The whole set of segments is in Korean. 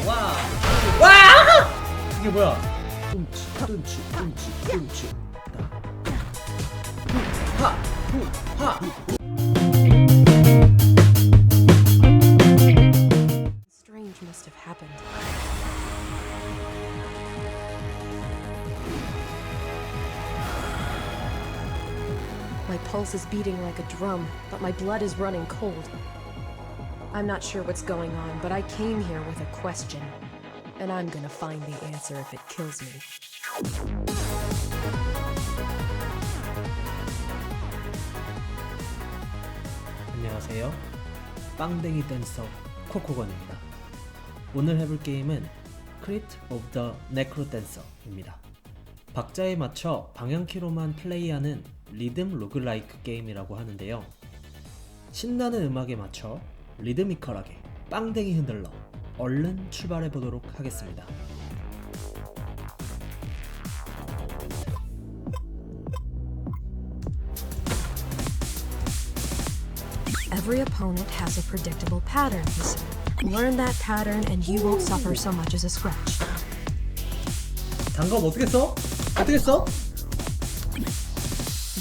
좋아. 와! 이게 뭐야? 뚱치, 뚱치, 뚱치, 뚱치. 하, 후, 하. Strange must have happened. My pulse is beating like a drum, but my blood is running cold. I'm not sure what's going on, but I came here with a question. And I'm gonna find the answer if it kills me. 안녕하세요. 빵댕이 댄서 코코건입니다. 오늘 해볼 게임은 Crypt of the Necro Dancer입니다. 박자에 맞춰 방향키로만 플레이하는 리듬 로그라이크 게임이라고 하는데요. 신나는 음악에 맞춰 리드미컬하게 빵댕이 흔들러 얼른 출발해 보도록 하겠습니다. Every opponent has a predictable pattern, he said. Learn that pattern and you won't suffer so much as a scratch. 장갑 어떻게 써? 어떻게 써?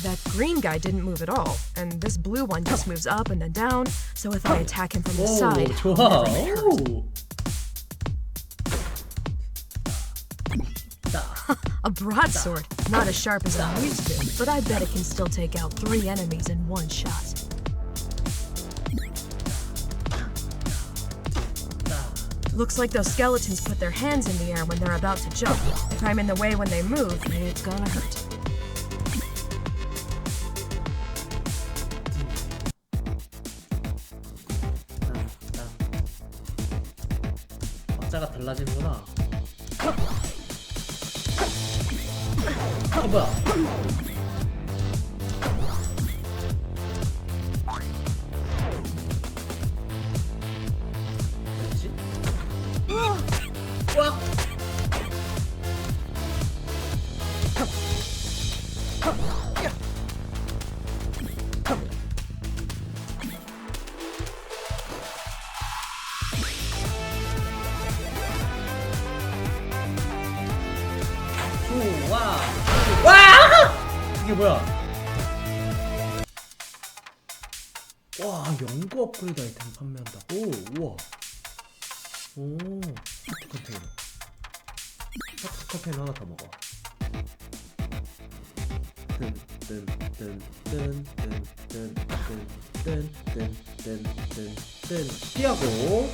That green guy didn't move at all, and this blue one just moves up and then down, so if I attack him from the side, I'll never get hurt. a broadsword, not as sharp as I'm used to, but I bet it can still take out three enemies in one shot. Looks like those skeletons put their hands in the air when they're about to jump. If I'm in the way when they move, it's gonna hurt. well. 좋아. 와! 이게 뭐야? 와, 연구 업그레이드 아이템 판매한다. 오, 우와. 오, 하트 컨테이너. 하트 컨테이너 하나 더 먹어. 뜬 뛰하고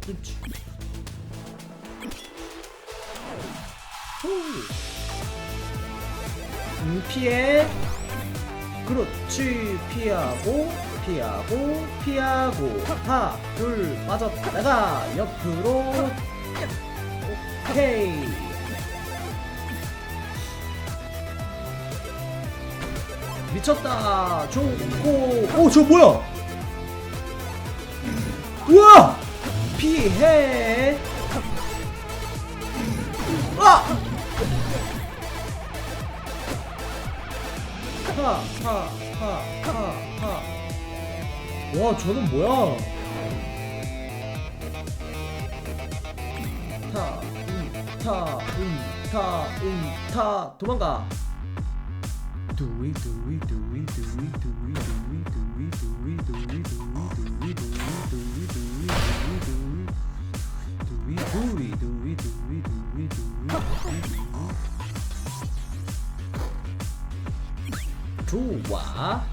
뚱치 음, 피해. 그렇지. 피하고 피하고 피하고. 하나 둘 빠졌다가 옆으로. 오케이. 미쳤다. 좋고. 오저 뭐야? 우와! 피해. 아 와 저는 뭐야 타 음 타 음 타 음 타 도망가 두이 두이 두이 두이 두이 두이 두이 두이 두이 두이 두이 좋아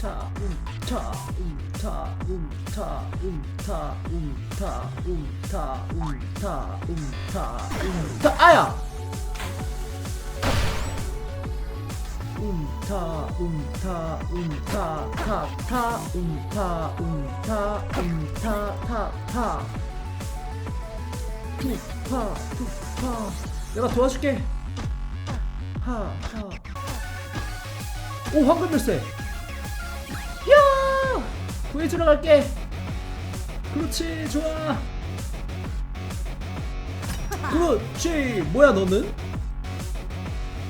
타음타 음타 음타 음타 음타 음타 음타 음타 음타 아야 음타 음타 음타 타타 음타 음타 음타 타타 투파 투파 내가 도와줄게 하하 오 황금 열쇠. 야! 구해주러 갈게. 그렇지 좋아. 그렇지. 뭐야 너는?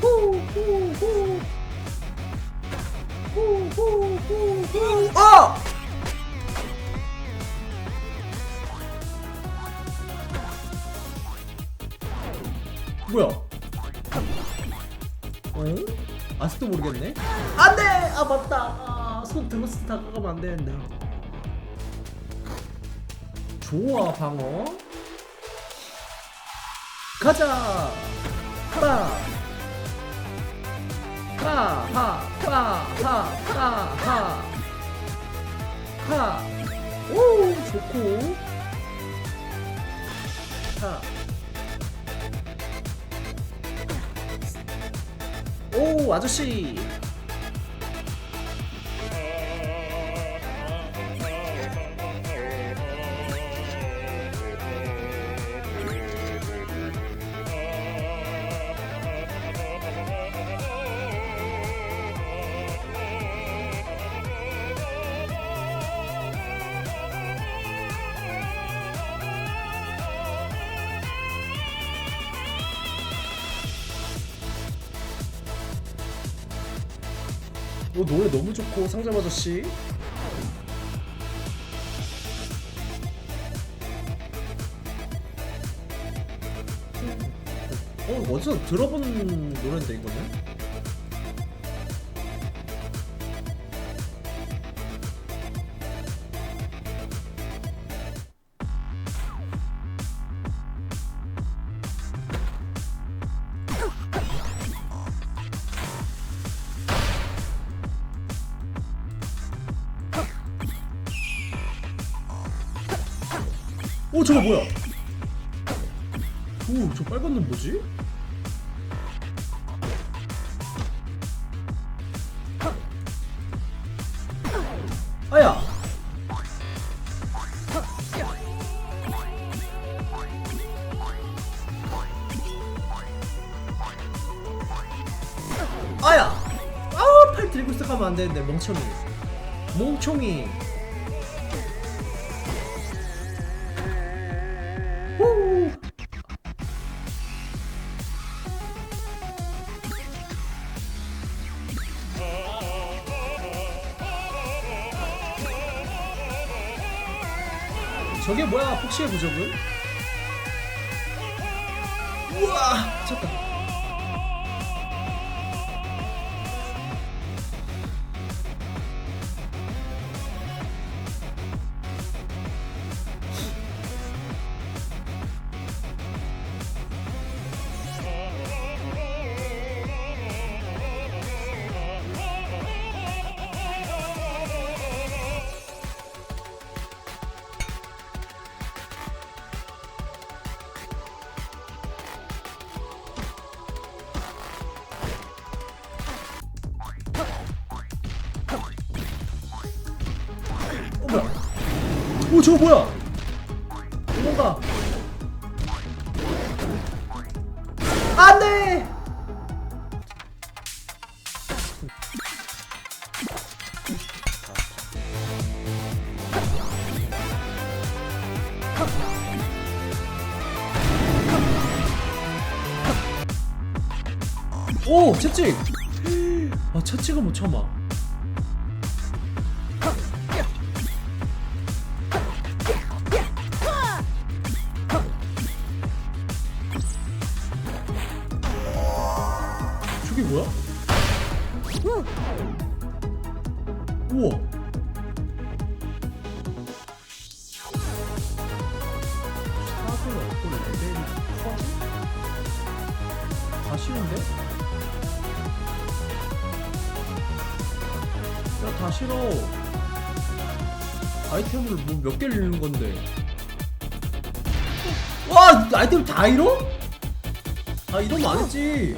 후후후. 후후후후 들어서 다가가면 안 되는데. 좋아, 방어. 가자! 하라! 하, 하, 하, 하, 하, 하. 하. 오, 좋고. 하. 오 아저씨 오 노래 너무 좋고 상점 아저씨. 어 어디서 들어본 노래인데 이거는 오 저거 뭐야? 오저 빨간 놈 뭐지? 아야! 아야! 아팔 들고 시작하면 안 되는데 멍청이. 멍청이 저게 뭐야 폭시의 부적은? 우와 쳤다 오 저거 뭐야? 도망가. 안돼! 오 채찍. 아 채찍은 못 참아 저게 뭐야? 우와. 사들 어떤 레벨이 커지? 다 싫은데? 야, 다 싫어. 아이템을 뭐 몇 개를 잃는 건데. 와, 아이템 다 잃어? 아, 이러면 안 했지.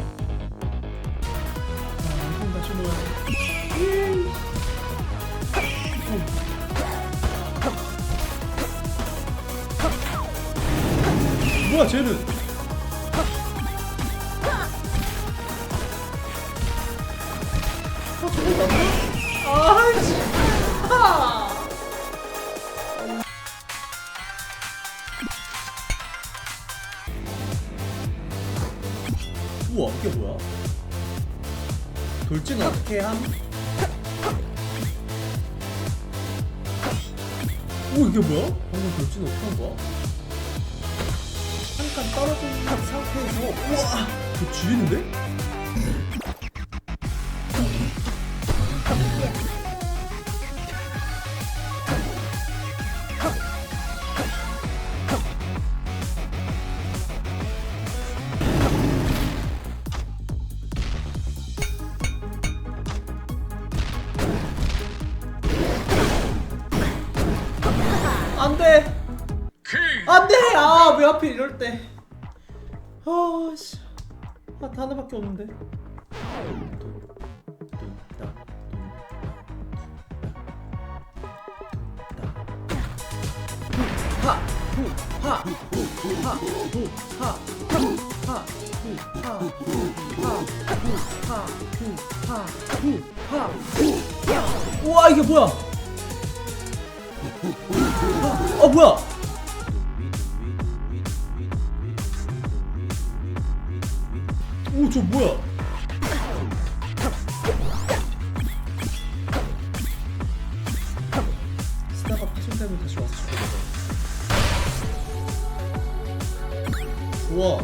뭐야 쟤는 아 저거 나아 아이씨 아 우와 이게 뭐야 돌진 어떻게 함? 이게 뭐야? 방금 돌진 한 거야? 한칸 떨어진 상태에서 우와 이거 지리는데? 하필 이럴 때. 아씨. 아 하나밖에 없는데. 우와 이게 뭐야? 어 뭐야 저 뭐야? 스타가 파손되면 다시 와서 죽거든 우와.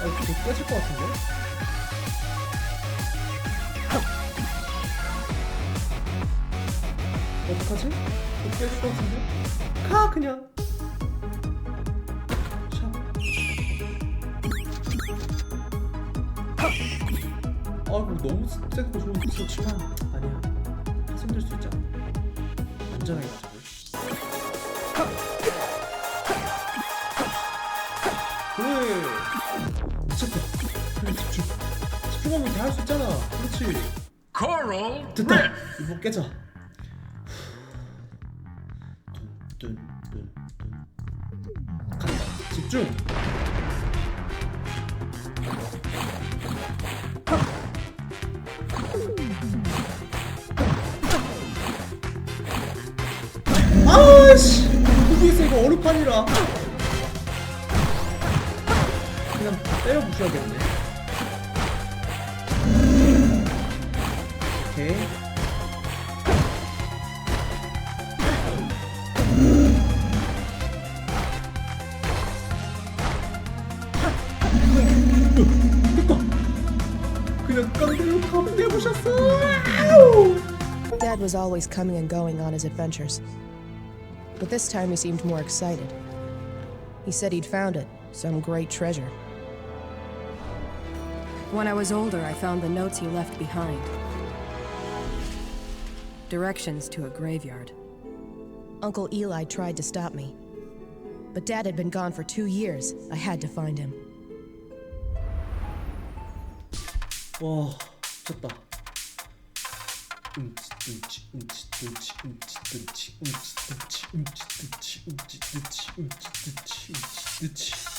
아 이거 좀 깨질 것 같은데? 어떡하지? 못 깨질 것 같은데? 가 그냥. 샵 아이고 너무 세고 좋은 좋지만 아니야. 파손될 수 있잖아. 안전하게 가자고 그래. 미쳤다. 그래 집중. 집중하면 다 할 수 있잖아. 그렇지. Coral 됐다. 이거 깨자 집중. 아씨 여기서 이거 얼음판이라. 그냥 때려 부셔야겠네 오케이 그냥 깡대로 가면 내보셨어 Dad was always coming and going on his adventures. But this time he seemed more excited. He said he'd found it, some great treasure. When I was older, I found the notes he left behind. Directions to a graveyard. Uncle Eli tried to stop me. But Dad had been gone for two years. I had to find him. 와 음치 음치 음치 음치 음치 음치 음치 음치 음치 음치 음치 음치 음치 음치 음치